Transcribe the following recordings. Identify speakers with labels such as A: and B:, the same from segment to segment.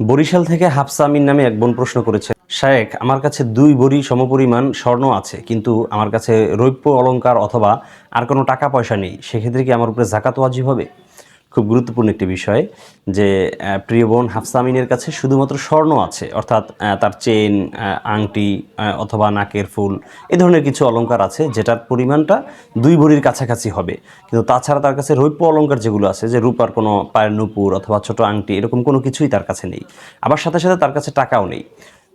A: বরিশাল থেকে হাফসা আমিন নামে এক বোন প্রশ্ন করেছে, শায়েক, আমার কাছে দুই বড়ি সমপরিমাণ স্বর্ণ আছে, কিন্তু আমার কাছে রৌপ্য অলঙ্কার অথবা আর কোনো টাকা পয়সা নেই, সেক্ষেত্রে কি আমার উপরে জাকাত ওয়াজিব হবে? খুব গুরুত্বপূর্ণ একটি বিষয় যে প্রিয় বোন হাফসামিনের কাছে শুধুমাত্র স্বর্ণ আছে, অর্থাৎ তার চেন আংটি অথবা নাকের ফুল, এ ধরনের কিছু অলংকার আছে যেটার পরিমাণটা দুই ভরির কাছাকাছি হবে। কিন্তু তাছাড়া তার কাছে রৌপ্য অলংকার যেগুলো আছে, যে রূপার কোনো পায়ের নুপুর অথবা ছোট আংটি, এরকম কোনো কিছুই তার কাছে নেই। আবার সাথে সাথে তার কাছে টাকাও নেই।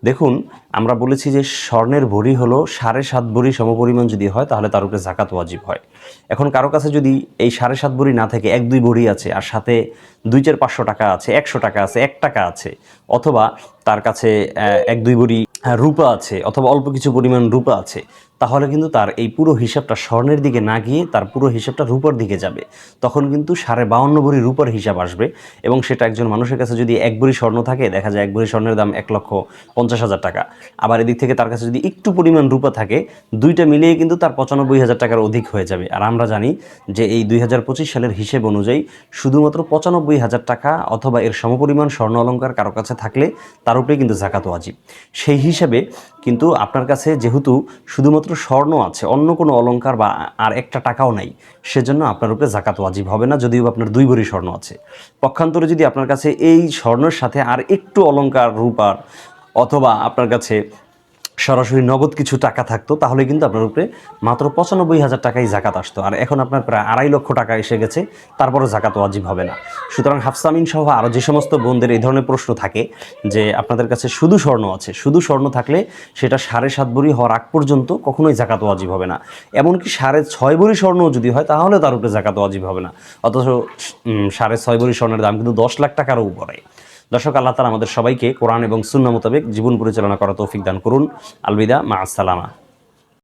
A: দেখুন, আমরা বলেছি যে স্বর্ণের ভরি হলো সাড়ে সাত ভরি সমপরিমাণ যদি হয়, তাহলে তার উপরে জাকাত ওয়াজিব হয়। এখন কারও কাছে যদি এই সাড়ে সাত ভরি না থাকে, এক দুই ভরি আছে, আর সাথে দুই চার পাঁচশো টাকা আছে, একশো টাকা আছে, এক টাকা আছে, অথবা তার কাছে এক দুই ভরি রূপা আছে, অথবা অল্প কিছু পরিমাণ রূপা আছে তাহলে কিন্তু তার এই পুরো হিসাবটা স্বর্ণের দিকে না গিয়ে তার পুরো হিসাবটা রূপার দিকে যাবে। তখন কিন্তু সাড়ে বাউন্ন ভরি রূপার হিসাব আসবে এবং সেটা একজন মানুষের কাছে যদি এক ভরি স্বর্ণ থাকে, দেখা যায় এক ভরি স্বর্ণের দাম এক লক্ষ পঞ্চাশ হাজার টাকা। আবার এদিক থেকে তার কাছে যদি একটু পরিমাণ রূপা থাকে, দুইটা মিলিয়ে কিন্তু তার পঁচানব্বই হাজার টাকার অধিক হয়ে যাবে। আর আমরা জানি যে এই দুই হাজার পঁচিশ সালের হিসেব অনুযায়ী শুধুমাত্র পঁচানব্বই হাজার টাকা অথবা এর সমপরিমাণ স্বর্ণ অলংকার কারও কাছে থাকলে তার উপরে কিন্তু জাকাত ওয়াজিব। সেই হিসাবে কিন্তু আপনার কাছে যেহেতু শুধুমাত্র স্বর্ণ আছে, অন্য কোনো অলঙ্কার বা আর একটা টাকাও নাই, সেজন্য আপনার উপরে জাকাত ওয়াজিব হবে না, যদিও আপনার দুই ভরি স্বর্ণ আছে। পক্ষান্তরে যদি আপনার কাছে এই স্বর্ণের সাথে আর একটু অলঙ্কার রূপার অথবা আপনার কাছে সরাসরি নগদ কিছু টাকা থাকতো, তাহলে কিন্তু আপনার উপরে মাত্র পঁচানব্বই হাজার টাকাই জাকাত আসতো। আর এখন আপনার প্রায় আড়াই লক্ষ টাকা এসে গেছে, তারপরও জাকাত ওয়াজিব হবে না। সুতরাং হাফসামিন সহ আরও যে সমস্ত বোনদের এই ধরনের প্রশ্ন থাকে, যে আপনাদের কাছে শুধু স্বর্ণ আছে, শুধু স্বর্ণ থাকলে সেটা সাড়ে সাত ভরি হওয়ার আগ পর্যন্ত কখনোই জাকাত ওয়াজিব হবে না। এমনকি সাড়ে ছয় ভরি স্বর্ণ যদি হয়, তাহলে তার উপরে জাকাত ওয়াজিব হবে না। অথচ সাড়ে ছয় ভরি স্বর্ণের দাম কিন্তু দশ লাখ টাকারও উপরে। দর্শক, আল্লাহ তালা আমাদের সবাইকে কোরআন এবং সুন্না মোতাবেক জীবন পরিচালনা করা তৌফিক দান করুন। আলবিদা, মা আসসালামা।